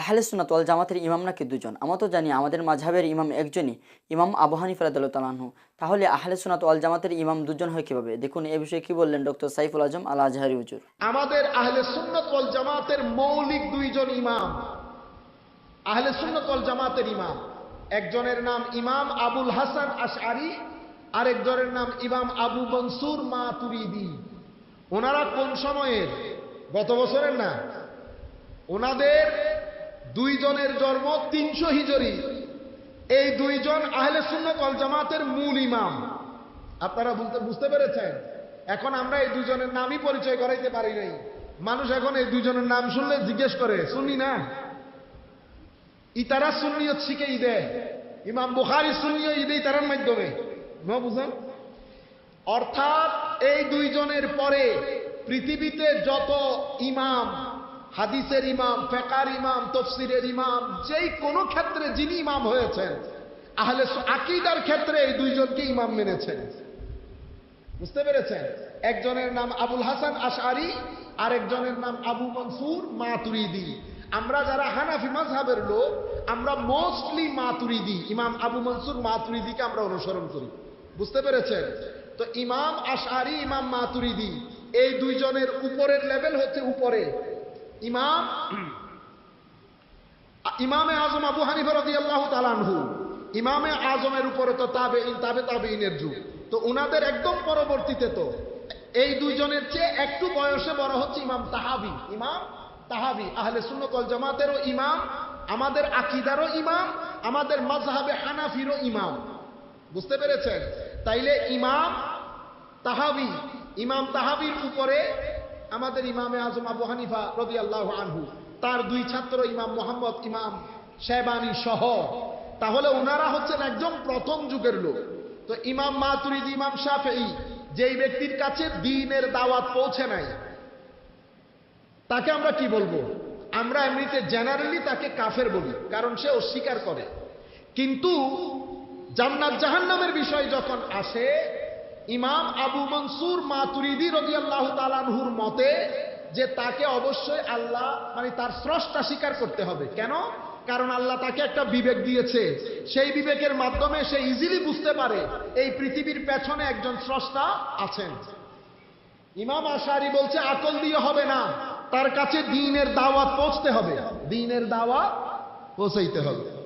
আহলে সুনাত ওয়াল জামাতের ইমাম নাকি দুজন? আমরা তো জানি আমাদের মাঝহাবের ইমাম একজনই, ইমাম আবু হানিফ রাদিয়াল্লাহু তাহলে আহলে সুনাত ওয়াল জামাতের ইমাম দুজন হয় কীভাবে? দেখুন, এ বিষয়ে কি বললেন ডক্টর সাইফুল আজম আল আজহারি হুজুর? আমাদের আহলে সুন্নত ওয়াল জামাতের মৌলিক দুইজন ইমাম। আহলে সুন্নত ওয়াল জামাতের ইমাম। একজনের নাম ইমাম আবুল হাসান আশআরি, আরেকজনের নাম ইমাম আবু মনসুর মাতুরিদি। ওনারা কোন সময়ের? গত বছরের না? ওনাদের দুইজনের জন্ম তিনশো হিজরি। এই দুইজন আহলে সুন্নত ওয়াল জামাতের মূল ইমাম। আপনারা বুঝতে বুঝতে পেরেছেন? এখন আমরা এই দুজনের নামই পরিচয় করাইতে পারি নাই। মানুষ এখন এই দুজনের নাম শুনলে জিজ্ঞেস করে শুনি না? ইতারা সুন্নিয়ত শিখে ঈদে। ইমাম বুখারি সুন্নিয় ঈদে ইতারার মাধ্যমে। ন বুঝেন? অর্থাৎ এই দুইজনের পরে পৃথিবীতে যত ইমাম হাদিসের ইমাম, ফেকার ইমাম, তফসিরের ইমাম, যেই কোনো ক্ষেত্রে যিনি ইমাম হয়েছেন, আহলে আকিদার ক্ষেত্রে এই দুইজনকে ইমাম মেনেছেন। বুঝতে পেরেছেন? একজনের নাম আবুল হাসান আশারি আর একজনের নাম আবু মনসুর মাতুরিদি। আমরা যারা হানাফি মাযহাবের লোক, আমরা মোস্টলি মাতুরিদি, ইমাম আবু মনসুর মাতুরিদিকে আমরা অনুসরণ করি। বুঝতে পেরেছেন? তো ইমাম আশারি ইমাম মাতুরিদি, এই দুইজনের উপরের লেভেল হচ্ছে উপরে। ইমাম, ইমামে আজম আবু হানিফা রাদিয়াল্লাহু তাআলা আনহু, ইমামে আজমের উপরে তো তাবে তাবে তাবেইনের যুগ। তো উনাদের একদম পরবর্তীতে তো এই দুইজনের চেয়ে একটু বয়সে বড় হচ্ছে ইমাম তাহাবি। ইমাম তাহাবি, আহলে সুন্নত ওয়াল জামাতেরও ইমাম, আমাদের আকিদারও ইমাম, আমাদের মাজহাবে হানাফিরও ইমাম। বুঝতে পেরেছেন? তাইলে ইমাম তাহাবি, ইমাম তাহাবির উপরে আমাদের ইমামে আজম আবু হানিফা রাদিয়াল্লাহু আনহু, তার দুই ছাত্র ইমাম মোহাম্মদ, ইমাম শেবানি সহ। তাহলে ওনারা হচ্ছেন একদম প্রথম যুগের লোক। তো ইমাম মাতুরিদ, ইমাম শাফেই যেই ব্যক্তির কাছে দিনের দাওয়াত পৌঁছে নাই, তাকে আমরা কি বলব? আমরা এমনিতে জেনারেলি তাকে কাফের বলি, কারণ সে অস্বীকার করে। কিন্তু জান্নাত জাহান্নামের বিষয় যখন আসে ইমাম আবু মনসুর মাতুরিদি রদিয়াল্লাহ তালানহুর মতে যে তাকে অবশ্যই আল্লাহ মানে তার স্রষ্টা স্বীকার করতে হবে। কেন? কারণ আল্লাহ তাকে একটা বিবেক দিয়েছে। সেই বিবেকের মাধ্যমে সে ইজিলি বুঝতে পারে এই পৃথিবীর পেছনে একজন স্রষ্টা আছেন। ইমাম আশারি বলছে, আকল দিয়ে হবে না। তার কাছে দিনের দাওয়াত পৌঁছতে হবে। দিনের দাওয়াত পৌঁছাইতে হবে।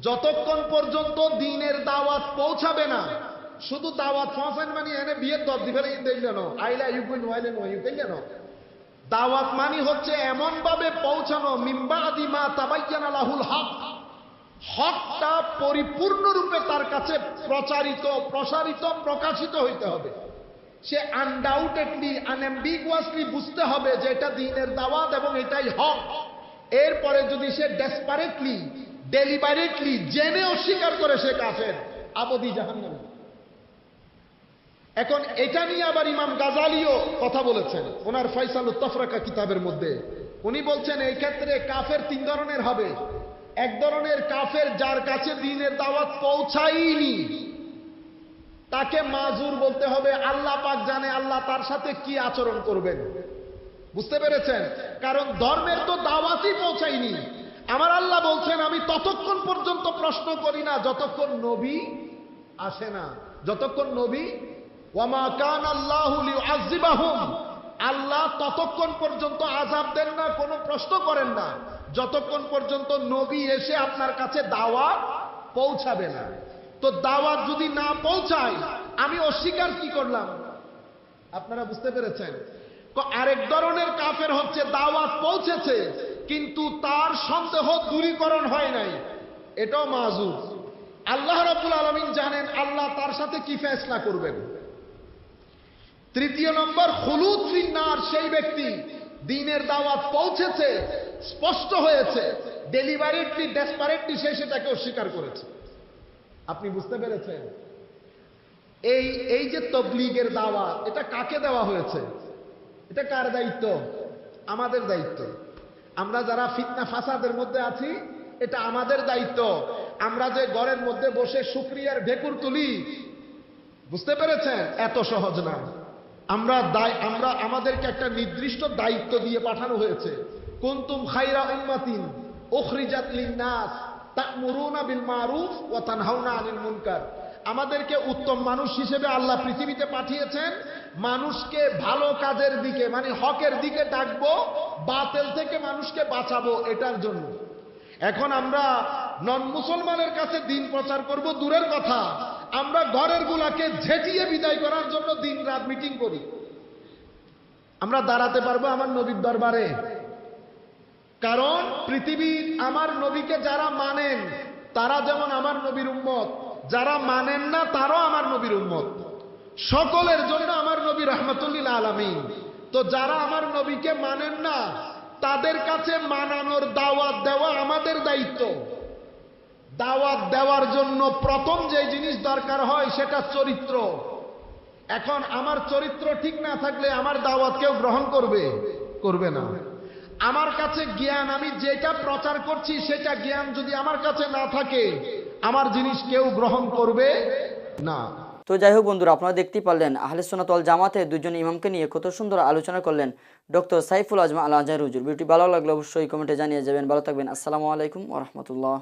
যতক্ষণ পর্যন্ত দিনের দাওয়াত পৌঁছাবে না শুধু দাওয়াত, পৌঁছান মানে এনে বিয়ের দর দিবেন দেখলেন আইলা ইউকুইন ওয়াইলেন ওয়াইউ দেখলেন দাওয়াত মানি হচ্ছে এমন ভাবে পৌঁছানো মিম্বাদি মা তাবাইয়ান আলাহুল হক। হকটা পরিপূর্ণরূপে তার কাছে প্রচারিত, প্রসারিত, প্রকাশিত হইতে হবে। সে আনডাউটেডলি আনএম্বিগুয়াসলি বুঝতে হবে যে এটা দিনের দাওয়াত এবং এটাই হক। এরপরে যদি সে ডেসপারেটলি ডেলিভারেটলি জেনে অস্বীকার করে সে কাফের, আবদি জাহান্নামী। এখন এটা নিয়ে আবার ইমাম গাজালিও কথা বলেছেন। ওনার ফয়সাল তফরাকা কিতাবের মধ্যে। উনি বলছেন, এই ক্ষেত্রে কাফের তিন ধরনের হবে। এক ধরনের কাফের যার কাছে দিনের দাওয়াত পৌঁছায়নি, তাকে মাজুর বলতে হবে, আল্লাহ পাক জানে আল্লাহ তার সাথে কি আচরণ করবেন। বুঝতে পেরেছেন? কারণ ধর্মের তো দাওয়াতই পৌঁছায়নি। আমার আল্লাহ বলছেন, আমি ততক্ষণ পর্যন্ত প্রশ্ন করি না, যতক্ষণ নবী আসে না। যতক্ষণ নবী ওয়ামা কান আল্লাহ আল্লাহ ততক্ষণ পর্যন্ত আজাব দেন না, কোনো প্রশ্ন করেন না। যতক্ষণ পর্যন্ত নবী এসে আপনার কাছে দাওয়াত পৌঁছাবে না। তো দাওয়াত যদি না পৌঁছায়, আমি অস্বীকার কি করলাম? আপনারা বুঝতে পেরেছেন? আরেক ধরনের কাফের হচ্ছে, দাওয়াত পৌঁছেছে, কিন্তু তার সন্দেহ দূরীকরণ হয় নাই। এটাও মাজুর আল্লাহ রাব্বুল আলামিন জানেন, আল্লাহ তার সাথে কি ফেসলা করবেন? তৃতীয় নম্বর হলুদ ফিন্নার সেই ব্যক্তি দিনের দাওয়াত পৌঁছেছে, স্পষ্ট হয়েছে ডেলিভারিটলি ডেসপারেটলি সে সেটাকে অস্বীকার করেছে। আপনি বুঝতে পেরেছেন? এই এই যে তবলিগের দাওয়াত, এটা কাকে দেওয়া হয়েছে? এটা কার দায়িত্ব? আমাদের দায়িত্ব। আমরা যারা ফিতনা ফাসাদের মধ্যে আছি, এটা আমাদের দায়িত্ব। আমরা যে ঘরের মধ্যে বসে শুক্রিয়ার ভেকুর তুলি, বুঝতে পেরেছেন? এত সহজ না। আমরা দায় আমরা আমাদেরকে একটা নির্দিষ্ট দায়িত্ব দিয়ে পাঠানো হয়েছে। কুন্তুম খাইরা উম্মাতিন উখরিজাত লিন্নাস তা'মুরুনা বিল মারুফ ওয়া তানহাউনা আনিল মুনকার। আমাদেরকে উত্তম মানুষ হিসেবে আল্লাহ পৃথিবীতে পাঠিয়েছেন। মানুষকে ভালো কাজের দিকে মানে হকের দিকে ডাকবো, বাতেল থেকে মানুষকে বাঁচাবো, এটার জন্য। এখন আমরা নন মুসলমানের কাছে দিন প্রচার করব, দূরের কথা। আমরা ঘরের গুলাকে ঝেঁটিয়ে বিদায় করার জন্য দিন রাত মিটিং করি। আমরা দাঁড়াতে পারব আমার নবীর দরবারে। কারণ পৃথিবীর আমার নবীকে যারা মানেন, তারা যেমন আমার নবীর উম্মত, যারা মানেন না, তারাও আমার নবীর উম্মত। সকলের জন্য আমার নবী রহমতুল্লিল আলমিন। তো যারা আমার নবীকে মানেন না, তাদের কাছে মানানোর দাওয়াত দেওয়া আমাদের দায়িত্ব। দাওয়াত দেওয়ার জন্য প্রথম যে জিনিস দরকার হয় সেটা চরিত্র। এখন আমার চরিত্র ঠিক না থাকলে আমার দাওয়াত কেউ গ্রহণ করবে? করবে না। আমার কাছে জ্ঞান, আমি যেটা প্রচার করছি সেটা জ্ঞান যদি আমার কাছে না থাকে, আমার জিনিস কেউ গ্রহণ করবে না। তো যাই হোক বন্ধুরা, আপনারা দেখতেই পারলেন, আহলে সোনাত ওয়াল জামাতে দুজন ইমামকে নিয়ে কত সুন্দর আলোচনা করলেন ডক্টর সাইফুল আজমা আল আজহার হুজুর। ভিডিওটি ভালো লাগলে অবশ্যই কমেন্টে জানিয়ে যাবেন। ভালো থাকবেন। আসসালামু আলাইকুম ওরহমতুল্লাহ